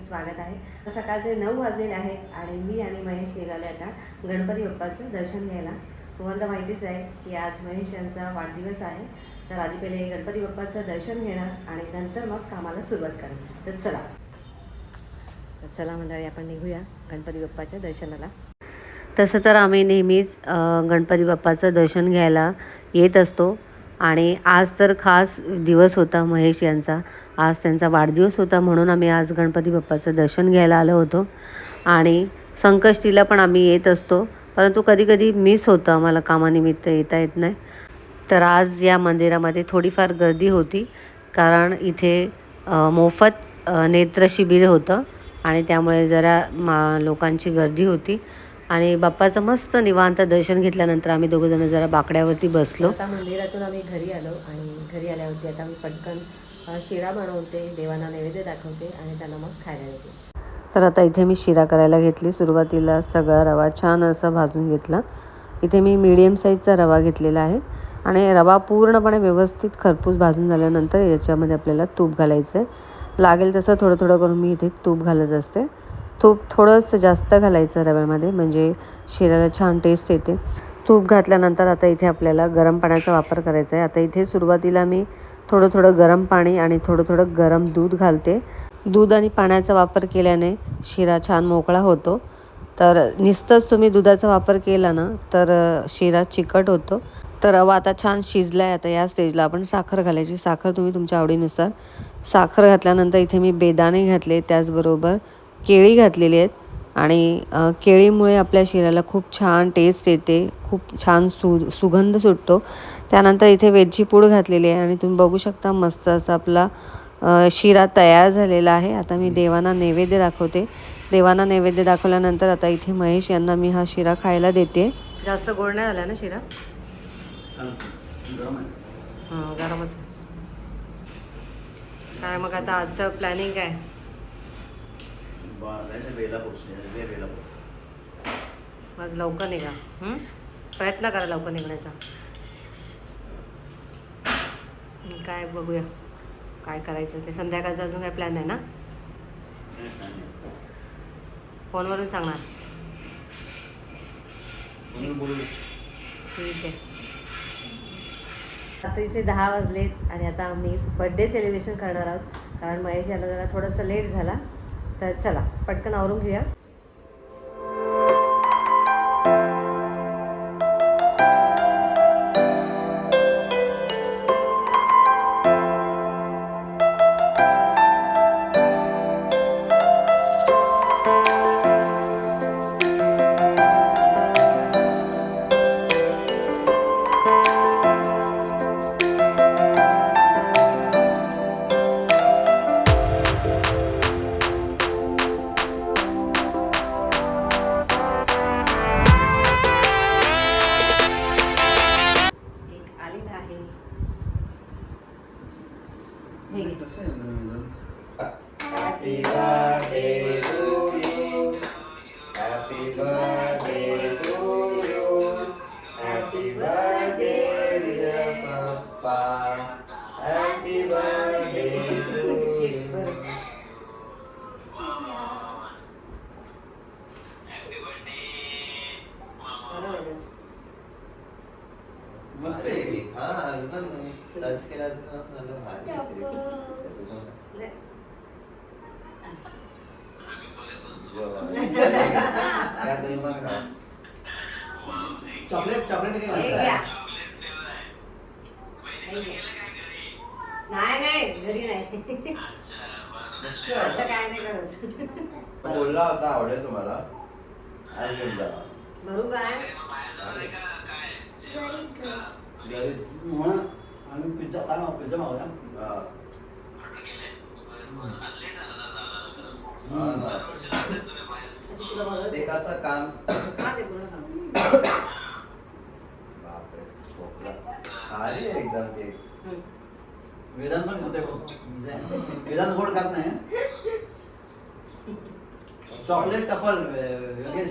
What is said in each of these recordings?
स्वागत आहे. सकाळचे नऊ वाजलेले आहेत आणि मी आणि महेश निघाले आता गणपती बाप्पाचं दर्शन घ्यायला. तुम्हाला तर माहितीच आहे की आज महेश यांचा वाढदिवस आहे. तर आधी पहिले गणपती बाप्पाचं दर्शन घेणार आणि नंतर मग कामाला सुरुवात करणार. तर चला. तर चला मंडळी आपण निघूया गणपती बाप्पाच्या दर्शनाला. तसं तर आम्ही नेहमीच गणपती बाप्पाचं दर्शन घ्यायला येत असतो. आणि आज तर खास दिवस होता महेश यांचा. आज त्यांचा वाढदिवस होता म्हणून आम्ही आज गणपती बाप्पाचं दर्शन घ्यायला आलो होतो. आणि संकष्टीला पण आम्ही येत असतो. परंतु कधीकधी मिस होतं आम्हाला कामानिमित्त येता येत नाही. तर आज या मंदिरामध्ये थोडीफार गर्दी होती. कारण इथे मोफत अ, नेत्र शिबिर होतं. आणि त्यामुळे जरा मा लोकांची गर्दी होती. आणि बाप्पाचं मस्त निवांत दर्शन घेतल्यानंतर आम्ही दोघंजणं जरा बाकड्यावरती बसलो. आता मंदिरातून आम्ही घरी आलो आणि घरी आल्यावरती आता मी पटकन शिरा बनवते देवांना नैवेद्य दाखवते आणि त्यांना मग खायला देते. तर आता इथे मी शिरा करायला घेतली. सुरुवातीला सगळा रवा छान असा भाजून घेतला. इथे मी मीडियम साईजचा रवा घेतलेला आहे आणि रवा पूर्णपणे व्यवस्थित खरपूस भाजून झाल्यानंतर याच्यामध्ये आपल्याला तूप घालायचं आहे लागेल तसं थोडं थोडं करून मी इथे तूप घालत असते. तूप थोडंसं जास्त घालायचं रव्यामध्ये म्हणजे शिऱ्याला छान टेस्ट येते. तूप घातल्यानंतर आता इथे आपल्याला गरम पाण्याचा वापर करायचा आहे. आता इथे सुरुवातीला मी थोडं थोडं गरम पाणी आणि थोडं थोडं गरम दूध घालते. दूध आणि पाण्याचा वापर केल्याने शिरा छान मोकळा होतो. तर नुसतंच तुम्ही दुधाचा वापर केला ना तर शिरा चिकट होतो. तर रवा आता छान शिजला आहे आता या स्टेजला आपण साखर घालायची. साखर तुम्ही तुमच्या आवडीनुसार साखर घातल्यानंतर इथे मी बेदाणे घातले. त्याचबरोबर केळी घातलेली आहेत आणि केळीमुळे आपल्या शिऱ्याला खूप छान टेस्ट येते खूप छान सु सुगंध सुटतो. त्यानंतर इथे वेलची पूड घातलेली आहे आणि तुम्ही बघू शकता मस्त असा आपला शिरा तयार झालेला आहे. आता मी देवांना नैवेद्य दाखवते. देवांना नैवेद्य दाखवल्यानंतर आता इथे महेश यांना मी हा शिरा खायला देते. जास्त गोड नाही झाला ना शिरा? हां गरमच. काय मग आता आजचं प्लॅनिंग काय? वेळेला पोचले वेळ वेळेला पोचले आज लवकर निघा? प्रयत्न करा लवकर निघण्याचा. काय बघूया काय करायचं ते. संध्याकाळचा अजून काय प्लॅन आहे ना? फोनवरून सांगणार. ठीक आहे. रात्रीचे दहा वाजलेत आणि आता आम्ही बड्डे सेलिब्रेशन करणार आहोत. कारण महेश याला जरा थोडंसं लेट झाला. तर चला पटकन आवरून घेऊया. आहे हे घे. कसं आहे पण टच केला तर भारी. Chocolate chocolate. नाही नाही घरी नाही. आता. काय नाही करत. बोलला होता आवडेल तुम्हाला. आज घेऊन जा. भरू काय? अरे, घरीच म्हणून आम्ही पिझ्झा काय पिझ्झा बरोबर ते कसं काम? ते बापरे खोकला आहे एकदम हं. वेदांत पण होते वेदांत गोड खात नाही. Chocolate tuple Yogesh.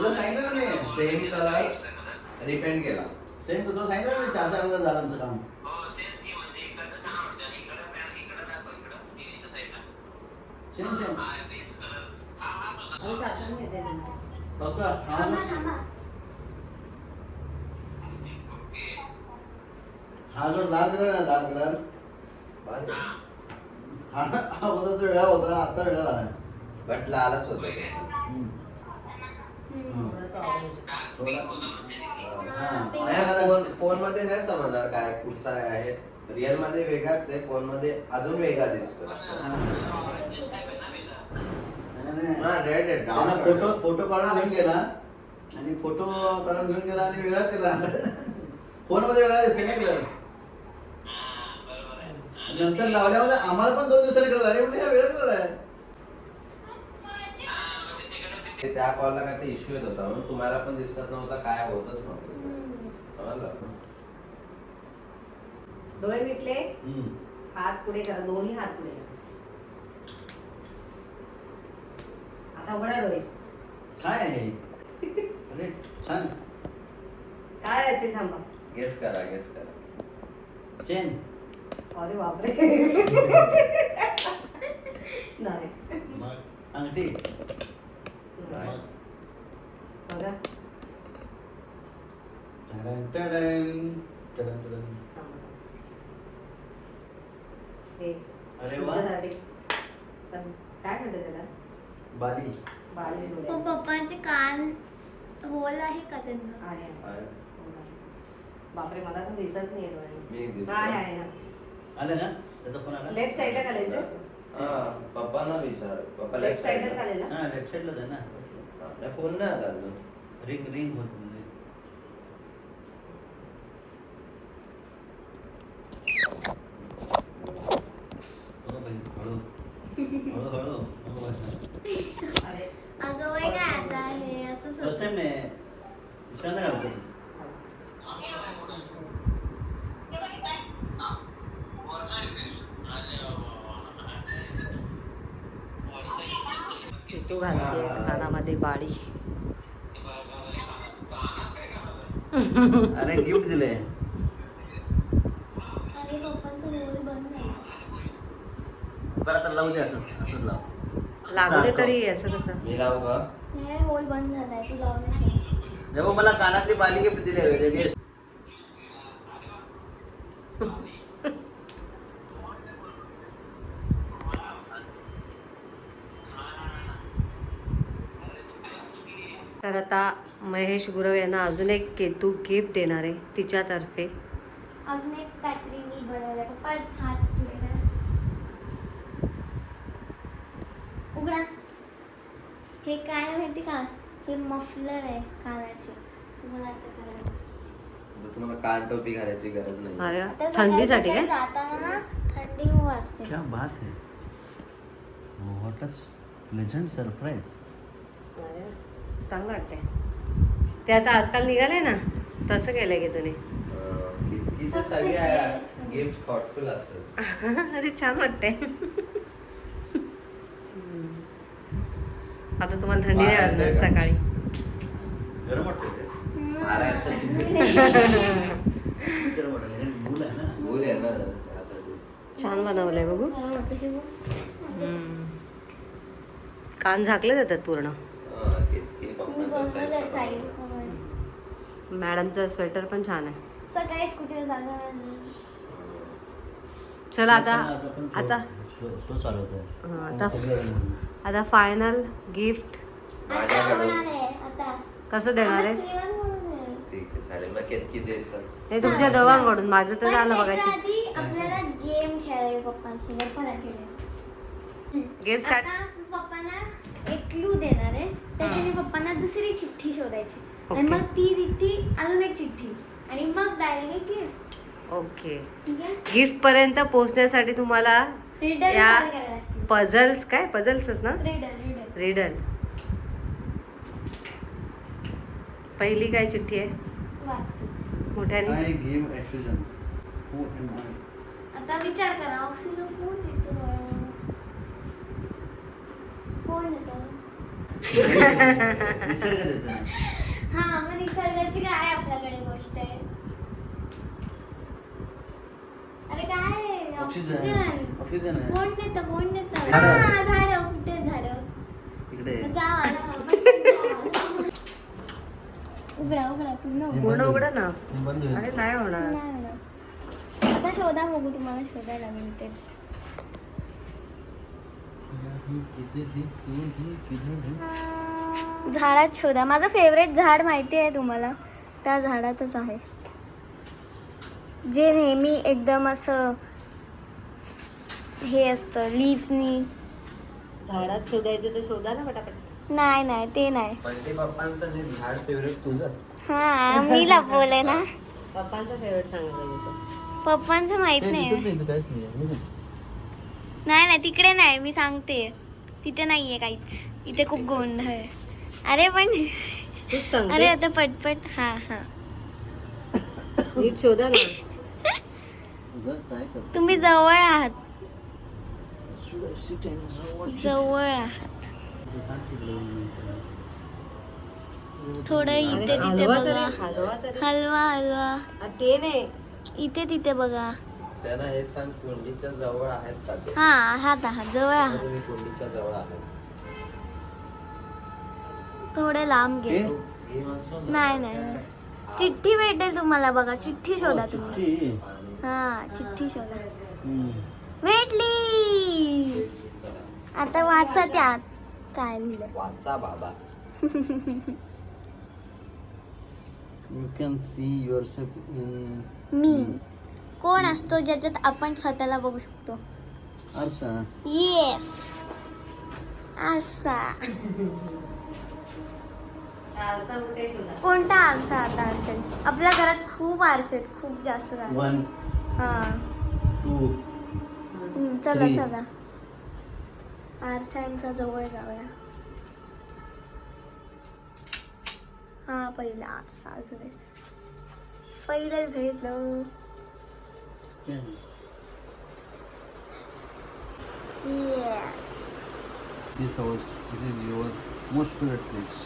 तुला सांगितलं ना मी सेम कलर रिपेंट केला. सेम तो सांगितलं ना मी चार चार हजार झालं आमचं काम. Same same. फक्त हा जो- हा जो लाल कलर आहे ना लाल कलर. हा. हा होता वेगळा होता आता वेगळा झाला बट लालच होत. फोनमध्ये नाही समजणार काय कुठचा आहे रिअलमध्ये वेगळाच आहे फोनमध्ये अजून वेगळा दिसतो हा. फोटो फोटो काढून घेऊन गेला आणि फोटो काढून घेऊन गेला आणि वेगळाच केला फोनमध्ये वेगळा दिसते ना कलर नंतर लावल्यामध्ये आम्हाला पण दोन दिवसांनी कळलं अरे म्हणजे हा वेगळा कलर आहे ते त्या कॉलला काय ते इश्यू येत होता म्हणून तुम्हाला पण दिसत नव्हता काय होतच नव्हतं. समजलं? डोळे मिटले? हम्म. हात पुढे करा दोन्ही हात पुढे करा. आता उघडा डोळे. काय आहे? अरे छान. काय असेल थांबा. गेस करा गेस करा. चेन अरे बापरे. नाही. मग अंगठी नाही. बघा टडन, टडन, टडन, टडन. थांबा. हे अरे वा. तुमच्यासाठी. पण काय म्हणतात त्याला बाली बाली पण डोळ्याचं. पप्पांचे कान होल आहे का त्यांना आहे आहे. आहे. बापरे मला तर दिसत नाही मी. हा आहे आहे आलं ना? त्याचा फोन आला? लेफ्ट साईडला घालायचं? हा पप्पांना विचार. पप्पा लेफ्ट लेफ्ट साईडला साईडला चालेल ना? हा लेफ्ट साईडलाच आहे ना. नाही फोन नाही आला अजून. रिंग रिंग होत म्हणजे हो बाई, हळू हळू हळू हळू वाजणार. अरे अगं वय काय आता हे असं फर्स्ट टाइम नाही तिसऱ्यांदा घालतो तू घालते कानामध्ये बाळी. अरे गिफ्ट दिले. अरे पप्पांचं होल बंद झालं. बरं आता लावू दे असंच असंच लाव. लागू दे तरी असं कसं? मी लावू का? हे होल बंद झालाय तू लावू नाही जेव्हा मला कानातली बाली गिफ्ट दिली वेगळे. तर आता महेश गुरव यांना अजून एक केतू गिफ्ट देणार आहे तिच्यातर्फे. अजून एक काहीतरी मी पप्पा हात. उघडा. हे काय माहिती का? हे मफलर आहे कानाचे. तुम्हाला आता तुम्हाला कान टोपी घालायची गरज नाही. अरे आता थंडीसाठी काय? जाताना ना थंडी असते. क्या बात है. व्हॉट अ प्लेझंट सरप्राईज अरे. चांगलं वाटतंय ते आता आजकाल निघालंय ना तसं केलंय की तुम्ही अं, कितीचे सगळे गिफ्ट थॉटफुल असतात अरे छान वाटतंय. आता तुम्हाला थंडी नाही. सकाळी गरम वाटतं ते मारायचं गरम वाटलं हे मूल आहे ना बोल आहे ना त्यासाठी छान बनवलंय बघू हे. हम्म. कान झाकले जातात पूर्ण अं, किती मी पप्पांचं बनवलंय size साईज प्रमाणे. मॅडमचं स्वेटर पण छान आहे. सकाळी स्कूटीवर जाणार चला आता आता चालवतोय हा, आता- आता आता फायनल गिफ्ट आता आता. कसं देणार आहेस? आता क्लिअर होणार आहे. ठीक आहे चालेल. मग किती द्यायचं हे तुमच्या दोघांकडून माझं तर झालं बघायची गेम खेळायला गेम आता एक क्लू देणार आहे. त्याच्याने पप्पांना दुसरी चिठ्ठी शोधायची. आणि. मग ती चिठ्ठी अजून एक चिठ्ठी. आणि मग डायरेक्ट एक गिफ्ट ओके. ठीक आहे? गिफ्ट पर्यंत पोहोचण्यासाठी तुम्हाला रीडर या करायला लागतील. पझल्स काय? पझल्सच ना? रीडर रीडर रिडल पहिली काय चिठ्ठी आहे? वाच मोठ्याने? काय गेम ॲक्सिजन हू एम आय आता विचार करा ऑक्सिजन कोण येतो कोण निसर्ग देतो हा मग निसर्गाची काय आपल्याकडे गोष्ट आहे अरे काय? ऑक्सिजन ऑक्सिजन आहे कोण देतं कोण देतं झाडं. हा झाड कुठे झाड तिकडे. उघडा उघडा पूर्ण उघडा. पूर्ण उघडं ना बंद होईल अरे नाही होणार नाही होणार. आता शोधा बघू तुम्हाला शोधायला लागेल तेच किधर है फूल ही किधर है झाडात शोधा. माझं फेवरेट झाड माहिती आहे तुम्हाला? त्या झाडातच आहे. जे नेहमी एकदम असं हे असतं लीफनी झाडात शोधायचं तर शोधा ना पटापट. नाही नाही ते नाही. पप्पांचं जे झाड फेवरेट तुझं? हा मी लपवलंय ना. पप्पांचा फेवरेट पाहिजे तो. पप्पांचं माहीत ते नाही. दिसत नाही इथं काहीच नाही आहे. नाही नाही तिकडे नाही मी सांगते. तिथे नाहीये काहीच. इथे खूप गोंधळ आहे. अरे पण अरे आता पटपट. हा हा. नीट शोधा ना. तुम्ही जवळ आहात? जवळ आहात. थोडं इथे तिथे बघा. हलवा हलवा ते नाही. इथे तिथे बघा. त्यांना हे सांग कुंडीच्या जवळ आहेत का ते? हा आहात आहात. जवळ आहात. तुम्ही कुंडीच्या जवळ आहात थोडे लांब हे? घे नाही नाही. चिठ्ठी भेटेल तुम्हाला बघा. चिठ्ठी शोधा तुम्ही. चिठ्ठी. हा चिठ्ठी शोधा. हम्म. भेटली! आता वाचा त्यात. काय लिहिलं वाचा बाबा. You can see yourself in मी. कोण असतो ज्याच्यात आपण स्वतःला बघू शकतो? आरसा. येस आरसा. कोणता आरसा आता असेल? आपल्या घरात खूप आरसे आहेत खूप जास्त आरसे वन हा. टू हम्म, चला Three. चला. आरशांच्या जवळ जाऊया. हा पहिला आरसा अजून एक. पहिलेच भेटलो. Yes This house, this is your most favorite place.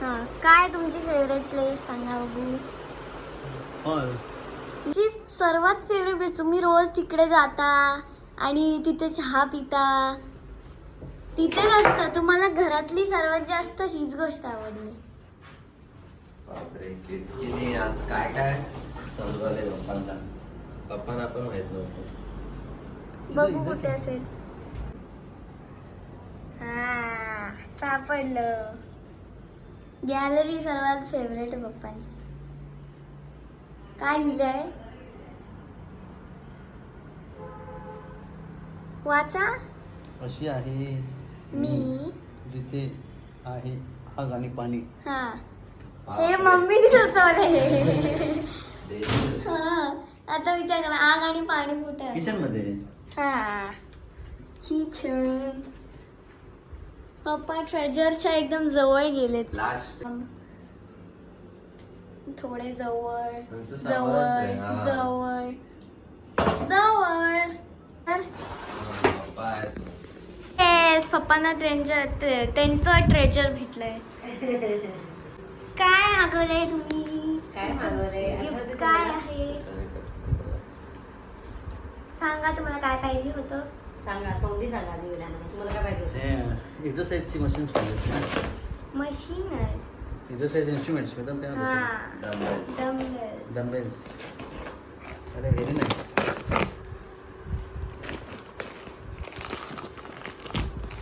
हा काय तुमची फेवरेट प्लेस सांगा बघू? Hall. तुमची सर्वात फेवरेट प्लेस तुम्ही रोज तिकडे जाता आणि तिथे चहा पिता. तिथेच असतं तुम्हाला घरातली सर्वात जास्त हीच गोष्ट आवडली. बापरे किती आज काय काय? समजवले पप्पांना पप्पांना पण माहीत नव्हतं. बघू कुठे असेल. हा सापडलं. गॅलरी सर्वात फेवरेट आहे पप्पांची काय लिहिलंय? वाचा. अशी आहे. मी. जिथे आहे आग आणि पाणी. हा. हे मम्मीने सुचवले Dangerous. हा आता विचार करा आग आणि पाणी कुठे किचनमध्ये हा. किचन पप्पा ट्रेजरच्या एकदम जवळ गेलेत. थोडे जवळ त्यांचं जवळ आहे, हा. जवळ जवळ. हा, येस पप्पांना ट्रेंजर त्यांचं ट्रेजर भेटलंय. काय मागवलंय तुम्ही? काय मागवलंय? गिफ्ट काय? आहे? सांगा तुम्हाला काय पाहिजे होतं? सांगा तोंडी सांगा आधी तुम्हाला काय पाहिजे होतं? मशीन इन्स्ट्रुमेंट्स मॅडम काय हा. अरे व्हेरी नाईस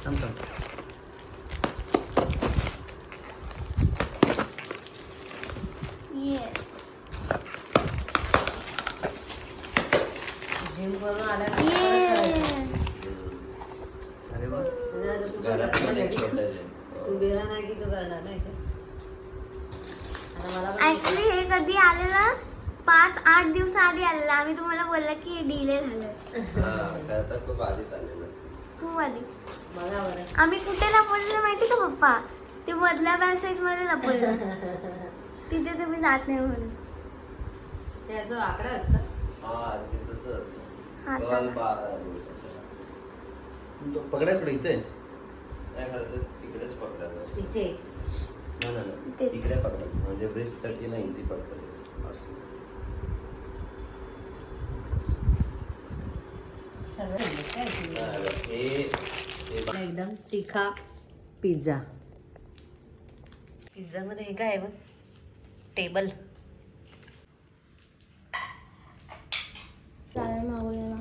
थांब थांब येस जिम करून आल्या येस अरे वा घरात पण एक छोटं gym. तू गेला नाही की तू करणार नाही का? आता मला पण- ऍक्च्युली हे कधी आलेलं पाच आठ दिवसाआधी आलेलं आम्ही तुम्हाला बोललं की डिले झालं हा, खरं तर खूप खूप आधी बघा बरं आम्ही कुठे लपवलेलं माहिती का पप्पा ते मधल्या पॅसेजमध्ये लपवलं तिथे तुम्ही जात नाही म्हणून ते असं आकडा असतं हा ते तसं असतं हा, कल चला. बा- तो पकडायचं इथे नाही खरं तर तिकडेच पकडायचं असतं. इथे नाही, नाही, नाही. तेच. तिकडे पकडायचं म्हणजे ना इझी पकडायचं असं. सगळं काय हे हे बघ. एकदम तिखा पिझ्झा पिझ्झामध्ये हे काय आहे बघ टेबल चालेल मागूया ना